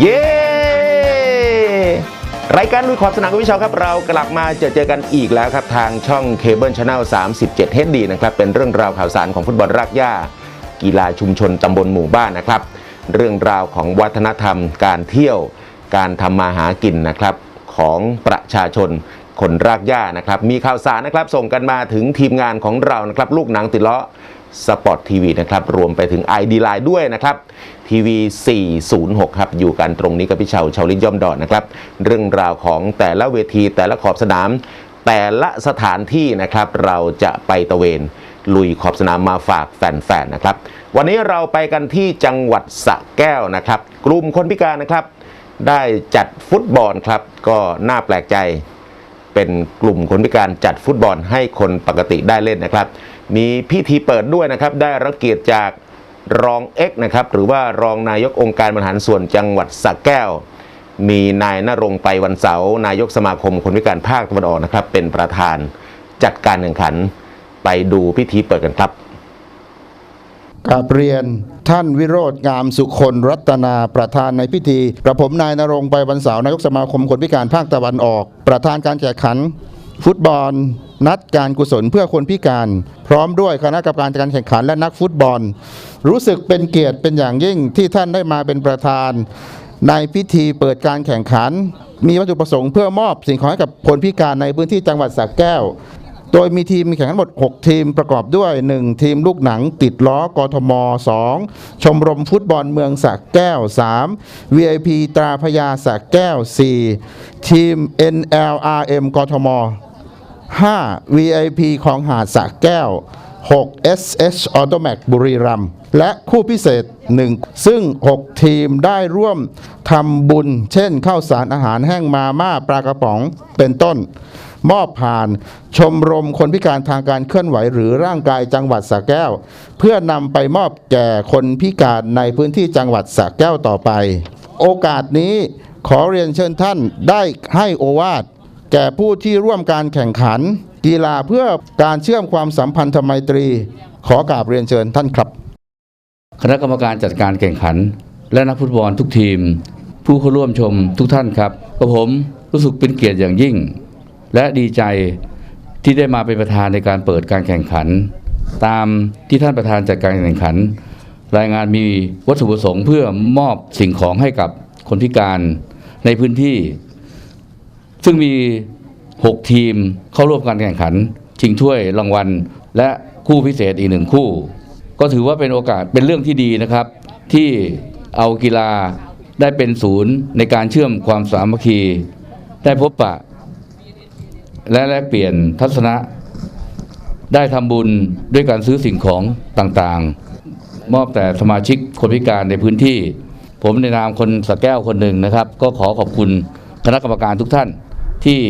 เย้รายการลุยขอบสนามคุณผู้ชมครับ เรากลับมาเจอเจอกันอีกแล้วครับ ทางช่องเคเบิลช n แนล37 HD นะครับ เป็นเรื่องราวข่าวสารของฟุตบอลรากหญ้า กีฬาชุมชนตำบลหมู่บ้านนะครับ เรื่องราวของวัฒนธรรม การเที่ยวการทำมาหากินนะครับของประชาชนคนรากหญ้านะครับ มีข่าวสารนะครับ ส่งกันมาถึงทีมงานของเรานะครับ ลูกหนังติดล้อ สปอร์ตทีวีนะครับ รวมไปถึง ID Line ด้วยนะครับทีวี 406 ครับ อยู่กันตรงนี้กับพี่เชาเชาลินย่อมดอนนะครับ เรื่องราวของแต่ละเวทีแต่ละขอบสนาม แต่ละสถานที่นะครับ เราจะไปตะเวนลุยขอบสนามมาฝากแฟนๆนะครับ วันนี้เราไปกันที่จังหวัดสระแก้วนะครับ กลุ่มคนพิการนะครับ ได้จัดฟุตบอลครับ ก็น่าแปลกใจ เป็นกลุ่มคนพิการจัดฟุตบอลให้คนปกติได้เล่นนะครับ มีพิธีเปิดด้วยนะครับ ได้รับเกียรติจากรองเอ็กนะครับ หรือว่ารองนายกองค์การบริหารส่วนจังหวัดสระแก้ว มีนายนรงไปวันเสาร์นายกสมาคมคนพิการภาคตะวันออกนะครับ เป็นประธานจัดการแข่งขัน ไปดูพิธีเปิดกันครับ กราบเรียนท่านวิโรธงามสุคนรัตนาประธานในพิธีกระผมนายนรงไปวันเสาร์นายกสมาคมคนพิการภาคตะวันออก ประธานการแข่งขัน ฟุตบอล นัดการกุศลเพื่อคนพิการ พร้อมด้วยคณะกรรมการการแข่งขันและนักฟุตบอล รู้สึกเป็นเกียรติเป็นอย่างยิ่งที่ท่านได้มาเป็นประธาน ในพิธีเปิดการแข่งขัน มีวัตถุประสงค์เพื่อมอบสิ่งของให้กับคนพิการในพื้นที่จังหวัดสระแก้ว โดยมีทีมมีแข่งทั้งหมด 6 ทีมประกอบด้วย 1 ทีมลูกหนังติดล้อกทม 2 ชมรมฟุตบอลเมืองสระแก้ว 3 VIP ตราพญาสระแก้ว 4 ทีม NLRM กทม 5 VIP ของหาดสระแก้ว 6 SH Automac บุรีรัมย์และคู่พิเศษ 1 ซึ่ง 6 ทีมได้ร่วมทำบุญ เช่นข้าวสารอาหารแห้งมาม่าปลากระป๋องเป็นต้น มอบผ่านชมรมคนพิการทางการเคลื่อนไหวหรือร่างกายจังหวัดสระแก้ว เพื่อนำไปมอบแก่คนพิการในพื้นที่จังหวัดสระแก้วต่อไป โอกาสนี้ขอเรียนเชิญท่านได้ให้โอวาทแก่ผู้ที่ร่วมการแข่งขัน กีฬาเพื่อการเชื่อมความสัมพันธไมตรี ขอกราบเรียนเชิญท่านครับ คณะกรรมการจัดการแข่งขัน และนักฟุตบอลทุกทีม ผู้เข้าร่วมชมทุกท่านครับกับผมรู้สึกเป็นเกียรติอย่างยิ่ง และดีใจที่ได้มาเป็นประธานในการเปิดการแข่งขัน ตามที่ท่านประธานจัดการแข่งขัน รายงานมีวัตถุประสงค์เพื่อมอบสิ่งของให้กับคนพิการในพื้นที่ ซึ่งมี 6 ทีมเข้าร่วมการแข่งขันชิงถ้วยรางวัล และคู่พิเศษอีกหนึ่งคู่ ก็ถือว่าเป็นโอกาสเป็นเรื่องที่ดีนะครับ ที่เอากีฬาได้เป็นศูนย์ในการเชื่อมความสามัคคี ได้พบปะ และแลกเปลี่ยนทัศนะ ได้ทำบุญด้วยการซื้อสิ่งของต่างๆ มอบแต่สมาชิกคนพิการในพื้นที่ ผมในนามคนสะแก้วคนหนึ่งนะครับ ก็ขอขอบคุณคณะกรรมการทุกท่านที่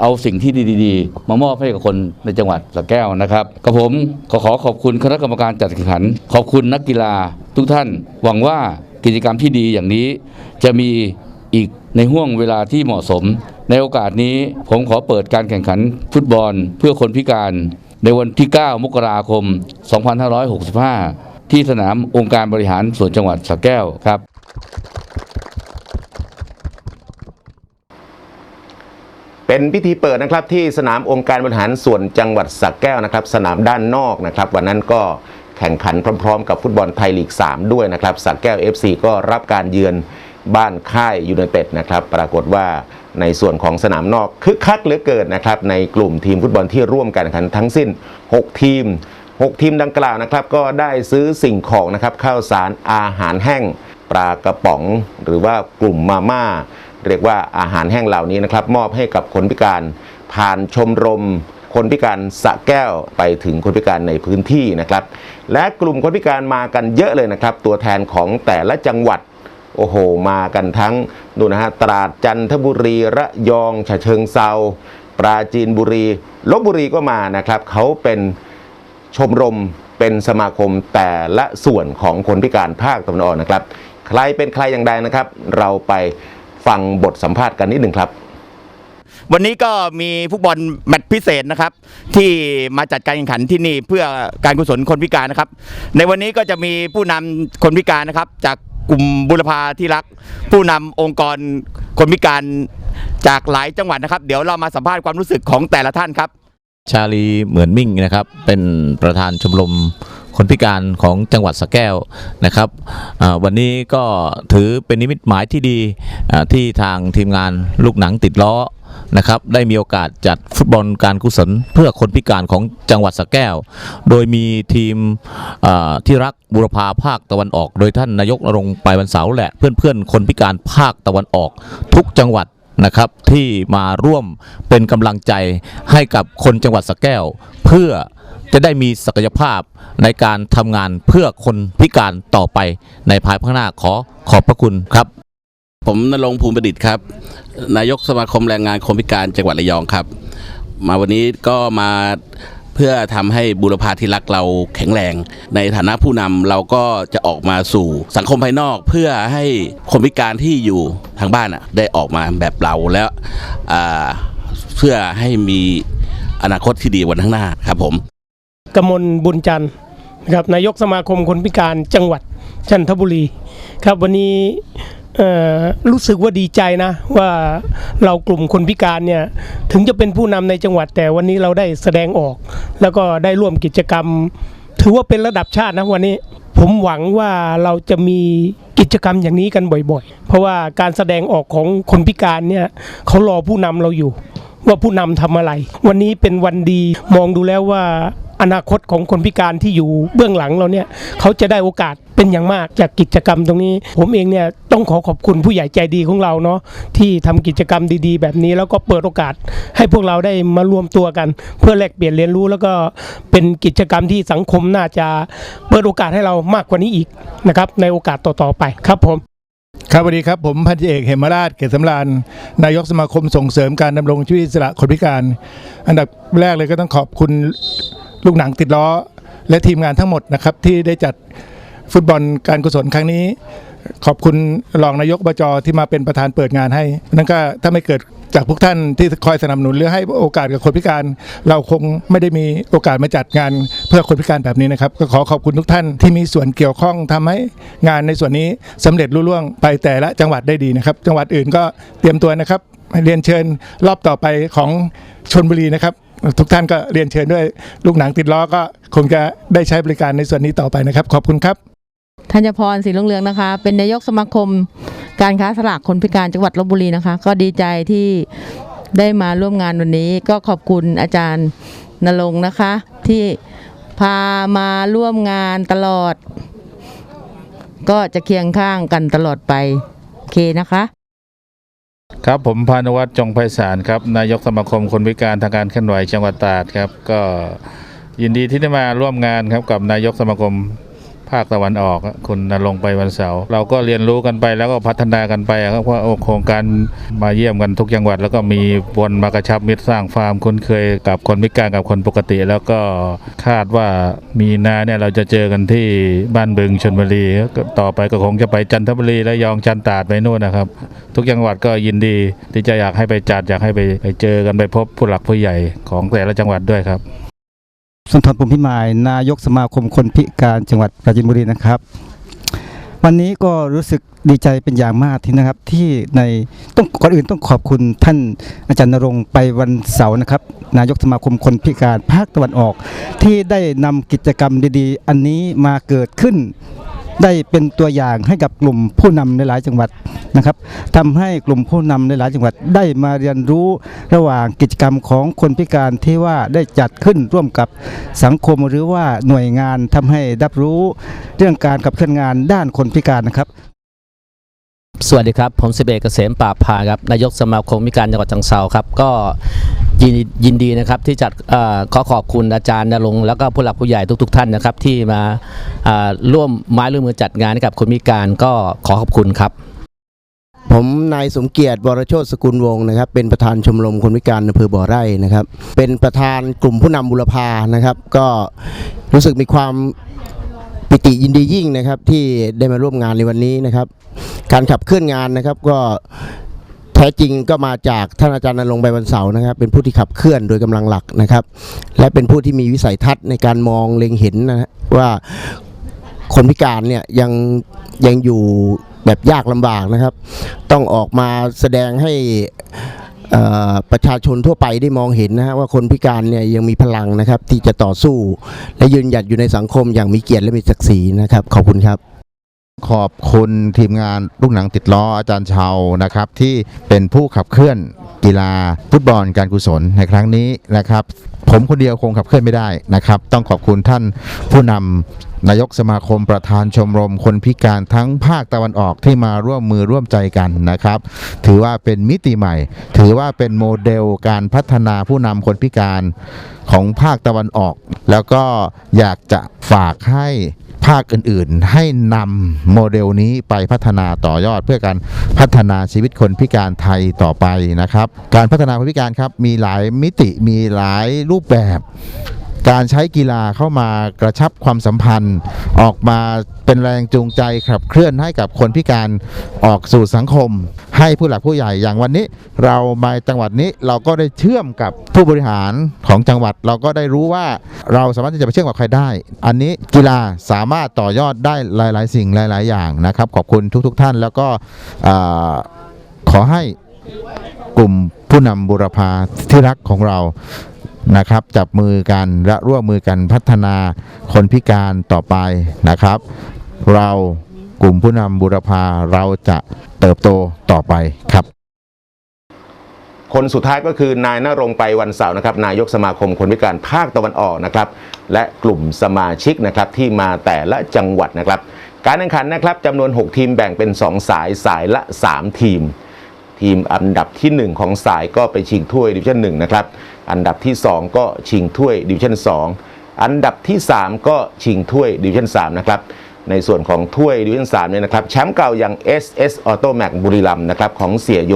เอาสิ่งที่ดีๆ มามอบให้กับคนในจังหวัดสระแก้วนะครับกับผมขอขอขอบคุณคณะกรรมการจัดแข่งขัน ขอบคุณนักกีฬาทุกท่าน หวังว่ากิจกรรมที่ดีอย่างนี้ จะมีอีกในห่วงเวลาที่เหมาะสม ในโอกาสนี้ผมขอเปิดการแข่งขันฟุตบอลเพื่อคนพิการ ในวันที่ 9 มกราคม 2565 ที่สนามองค์การบริหารส่วนจังหวัดสระแก้วครับ เป็นพิธีเปิดนะครับที่สนามองค์การบริหารส่วนจังหวัดสระแก้วนะครับ สนามด้านนอกนะครับ วันนั้นก็แข่งขันพร้อม ๆ กับฟุตบอลไทยลีก 3 ด้วยนะครับสระแก้ว FC ก็รับการเยือน บ้านค่ายยูไนเต็ดนะครับปรากฏว่าในส่วนของสนามนอกคึกคักเหลือเกินนะครับในกลุ่มทีมฟุตบอลที่ร่วมกันแข่งขันทั้งสิ้น 6 ทีม 6 ทีมดังกล่าวนะครับก็ได้ซื้อสิ่งของนะครับข้าวสารอาหารแห้งปลากระป๋อง หรือว่ากลุ่มมาม่า เรียกว่าอาหารแห้งเหล่านี้นะครับมอบให้กับคนพิการผ่านชมรมคนพิการสะแก้วไปถึงคนพิการในพื้นที่นะครับ และกลุ่มคนพิการมากันเยอะเลยนะครับ ตัวแทนของแต่ละจังหวัด โอ้โห มากันทั้งดูนะฮะตราดจันทบุรีระยองฉะเชิงเซาปราจีนบุรีลบบุรีก็มานะครับเขาเป็นชมรมเป็นสมาคมแต่ละส่วนของคนพิการภาคตะวันออกนะครับ ใครเป็นใครอย่างใดนะครับ เราไปฟังบทสัมภาษณ์กันนิดหนึ่งครับวันนี้ก็มีฟุตบอลแมตช์พิเศษนะครับ ที่มาจัดการแข่งขันที่นี่เพื่อการกุศลคนพิการนะครับ ในวันนี้ก็จะมีผู้นำคนพิการนะครับ จาก กลุ่มบุรพาที่รัก ผู้นำองค์กรคนพิการจากหลายจังหวัดนะครับ เดี๋ยวเรามาสัมภาษณ์ความรู้สึกของแต่ละท่านครับ ชาลีเหมือนมิ่งนะครับ เป็นประธานชมรมคนพิการของจังหวัดสระแก้วนะครับวันนี้ก็ถือเป็นนิมิตหมายที่ดีที่ทางทีมงานลูกหนังติดล้อ นะครับได้มีโอกาสจัดฟุตบอลการกุศลเพื่อคนพิการของจังหวัดสระแก้ว โดยมีทีมที่รักบุรพาภาคตะวันออก โดยท่านนายกนรงไปวันเสาร์และ เพื่อนๆ คนพิการภาคตะวันออก ทุกจังหวัดนะครับที่มาร่วมเป็นกำลังใจให้กับคนจังหวัดสระแก้ว เพื่อจะได้มีศักยภาพในการทำงานเพื่อคนพิการต่อไปในภายภาคหน้าขอขอบพระคุณครับ ผมนรงภูมิประดิษฐ์ครับ นายกสมาคมแรงงานคนพิการจังหวัดระยองครับ มาวันนี้ก็มาเพื่อทำให้บุรพาที่รักเราแข็งแรง ในฐานะผู้นำเราก็จะออกมาสู่สังคมภายนอกเพื่อให้คนพิการที่อยู่ทางบ้านอะได้ออกมาแบบเราแล้วอ่าเพื่อให้มีอนาคตที่ดีวันข้างหน้าครับผมกมลบุญจันทร์นะครับนายกสมาคมคนพิการจังหวัดจันทบุรี ครับวันนี้ รู้สึกว่าดีใจนะว่าเรากลุ่มคนพิการเนี่ยถึงจะเป็นผู้นำในจังหวัดแต่วันนี้เราได้แสดงออก แล้วก็ได้ร่วมกิจกรรม ถือว่าเป็นระดับชาตินะวันนี้ผมหวังว่าเราจะมีกิจกรรมอย่างนี้กันบ่อยๆ เพราะว่าการแสดงออกของคนพิการเนี่ยเขารอผู้นำเราอยู่ ว่าผู้นำทำอะไร วันนี้เป็นวันดีมองดูแล้วว่า อนาคตของคนพิการที่อยู่เบื้องหลังเราเนี่ยเขาจะได้โอกาสเป็นอย่างมากจากกิจกรรมตรงนี้ ผมเองเนี่ยต้องขอขอบคุณผู้ใหญ่ใจดีของเราเนาะที่ทำกิจกรรมดีๆ แบบนี้แล้วก็เปิดโอกาสให้พวกเราได้มารวมตัวกัน เพื่อแลกเปลี่ยนเรียนรู้ แล้วก็เป็นกิจกรรมที่สังคมน่าจะเปิดโอกาสให้เรามากกว่านี้อีกนะครับในโอกาสต่อๆไปครับผมครับสวัสดีครับ ผมพันธุ์เอกเหมราชเกษสำราญนายกสมาคมส่งเสริมการดำรงชีวิตอิสระคนพิการ อันดับแรกเลยก็ต้องขอบคุณ ลูกหนังติดล้อ และทีมงานทั้งหมดนะครับที่ได้จัดฟุตบอลการกุศลครั้งนี้ ขอบคุณรองนายกบจที่มาเป็นประธานเปิดงานให้นั่นก็ถ้าไม่เกิดจากพวกท่านที่คอยสนับสนุนหรือให้โอกาสกับคนพิการ เราคงไม่ได้มีโอกาสมาจัดงานเพื่อคนพิการแบบนี้นะครับ ก็ขอขอบคุณทุกท่านที่มีส่วนเกี่ยวข้องทำให้งานในส่วนนี้สำเร็จรุ่ล่วงไปแต่ละจังหวัดได้ดีนะครับ จังหวัดอื่นก็เตรียมตัวนะครับเรียนเชิญรอบต่อไปของชนบุรีนะครับ ทุกท่านก็เรียนเชิญด้วย ลูกหนังติดล้อก็คงจะได้ใช้บริการในส่วนนี้ต่อไปนะครับ ขอบคุณครับธัญพรศรีรุ่งเรืองนะคะ เป็นนายกสมาคม การค้าสลากคนพิการจังหวัดลบบุรีนะคะ ก็ดีใจที่ได้มาร่วมงานวันนี้ ก็ขอบคุณอาจารย์นรงค์นะคะ ที่พามาร่วมงานตลอด ก็จะเคียงข้างกันตลอดไป โอเคนะคะ ครับผมพานุวัฒน์จงไพศาลครับนายกสมาคมคนพิการทางการเคลื่อนไหวจังหวัดตราดครับก็ยินดีที่ได้มาร่วมงานครับกับนายกสมาคม ภาคตะวันออกคุณนรงไปวันเสาร์เราก็เรียนรู้กันไปแล้วก็พัฒนากันไปครับเพราะโครงการมาเยี่ยมกันทุกจังหวัด แล้วก็มีวนมากระชับมิตรสร้างฟาร์มคุ้นเคยกับคนพิการกับคนปกติ แล้วก็คาดว่ามีนาเนี่ยเราจะเจอกันที่บ้านบึงชนบุรีต่อไปก็คงจะไปจันทบุรีและยองจันตาดไปนู่นนะครับ ทุกจังหวัดก็ยินดีที่จะอยากให้ไปจัดอยากให้ไปไปเจอกันไปพบผู้หลักผู้ใหญ่ของแต่ละจังหวัดด้วยครับ สุนทรภูมิพิมายนายกสมาคมคนพิการจังหวัดปราจีนบุรีนะครับ วันนี้ก็รู้สึกดีใจเป็นอย่างมากที่นะครับที่ในต้องก่อนอื่นต้องขอบคุณท่านอาจารย์นรงค์ไปวันเสาร์นะครับ นายกสมาคมคนพิการภาคตะวันออก ที่ได้นำกิจกรรมดีๆ อันนี้มาเกิดขึ้น ได้เป็นตัวอย่างให้กับกลุ่มผู้นำในหลายจังหวัดนะครับทำให้กลุ่มผู้นำในหลายจังหวัดได้มาเรียนรู้ระหว่างกิจกรรมของคนพิการที่ว่าได้จัดขึ้นร่วมกับสังคมหรือว่าหน่วยงานทำให้รับรู้เรื่องการขับเคลื่อนงานด้านคนพิการนะครับ สวัสดีครับ ผมสิเอกเกษมปราบพาครับ นายกสมาคมพิการจังหวัดจังเซาครับ ก็ยินยินดีนะครับที่จัดอขอขอบคุณอาจารย์นรงแล้วก็ผู้หลักผู้ใหญ่ทุก ๆ ท่านนะครับ ที่มาร่วมไม้ร่วมมือจัดงานกับคนพิการก็ขอขอบคุณครับ ผมนายสมเกียรติวรโชตสกุลวงศ์นะครับ เป็นประธานชมรมคนพิการอำเภอบ่อไร่นะครับ เป็นประธานกลุ่มผู้นำบุรพานะครับ ก็รู้สึกมีความ ปิติยินดียิ่งนะครับที่ได้มาร่วมงานในวันนี้นะครับ การขับเคลื่อนงานนะครับก็แท้จริงก็มาจากท่านอาจารย์นรงค์ใบวันเสาร์นะครับ เป็นผู้ที่ขับเคลื่อนโดยกำลังหลักนะครับ และเป็นผู้ที่มีวิสัยทัศน์ในการมองเล็งเห็นนะว่าคนพิการเนี่ยยังยังอยู่แบบยากลำบากนะครับ ต้องออกมาแสดงให้ ประชาชนทั่วไปได้มองเห็นนะฮะว่าคนพิการเนี่ยยังมีพลังนะครับที่จะต่อสู้ และยืนหยัดอยู่ในสังคมอย่างมีเกียรติและมีศักดิ์ศรีนะครับ ขอบคุณครับ ขอบคุณทีมงานลูกหนังติดล้ออาจารย์เชานะครับที่เป็นผู้ขับเคลื่อน กีฬาฟุตบอลการกุศลในครั้งนี้นะครับ ผมคนเดียวคงขับเคลื่อนไม่ได้นะครับ ต้องขอบคุณท่านผู้นำนายกสมาคมประธานชมรมคนพิการทั้งภาคตะวันออกที่มาร่วมมือร่วมใจกันนะครับ ถือว่าเป็นมิติใหม่ ถือว่าเป็นโมเดลการพัฒนาผู้นำคนพิการของภาคตะวันออก แล้วก็อยากจะฝากให้าคอื่นๆ ให้นำโมเดลนี้ไปพัฒนาต่อยอด เพื่อการพัฒนาชีวิตคนพิการไทยต่อไปนะครับ การพัฒนาคนพิการครับมีหลายมิติมีหลายรูปแบบ การใช้กีฬาเข้ามากระชับความสัมพันธ์ ออกมาเป็นแรงจูงใจขับเคลื่อนให้กับคนพิการออกสู่สังคม ให้ผู้หลักผู้ใหญ่อย่างวันนี้ เรามาจังหวัดนี้เราก็ได้เชื่อมกับผู้บริหารของจังหวัด เราก็ได้รู้ว่าเราสามารถที่จะไปเชื่อมกับใครได้ อันนี้กีฬาสามารถต่อยอดได้หลาย ๆ สิ่งหลาย ๆ อย่างนะครับ ขอบคุณทุก ๆท่านแล้วก็ขอให้กลุ่มผู้นำบุรพาที่รักของเรา นะครับจับมือกันและร่วมมือกันพัฒนาคนพิการต่อไปนะครับ เรากลุ่มผู้นำบุรพาเราจะเติบโตต่อไปครับ คนสุดท้ายก็คือนายนรงไปวันเสาร์นะครับ นายกสมาคมคนพิการภาคตะวันออกนะครับ และกลุ่มสมาชิกนะครับที่มาแต่ละจังหวัดนะครับ การแข่งขันนะครับจำนวน 6 ทีมแบ่งเป็น 2 สายสายละ 3 ทีม ทีมอันดับทีหนึ่1 ของสายก็ไปชิงถ้วยดิวิชั่น1นะครับ อันดับที่ 2 ก็ชิงถ้วยดิวิชั่น 2 อันดับที่ 3 ก็ชิงถ้วยดิวิชั่น 3 นะครับในส่วนของถ้วยดิวิชั่น3เนี่ยนะครับแชมป์เก่าอย่าง SS Auto Max บุรีรัมย์นะครับของเสียโย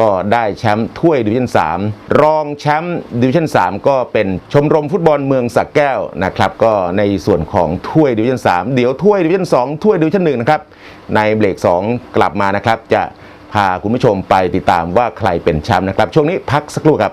ก็ได้แชมป์ถ้วยดิวิชั่น3รองแชมป์ดิวิชั่น3ก็เป็นชมรมฟุตบอลเมืองสักแก้วนะครับก็ในส่วนของถ้วยดิวิชั่น3เดี๋ยวถ้วยดิวิชั่น2ถ้วยดิวิชั่น1นะครับในเบรก2 กลับมานะครับจะพาคุณผู้ชมไปติดตามว่าใครเป็นแชมป์นะครับช่วงนี้พักสักครู่ครับ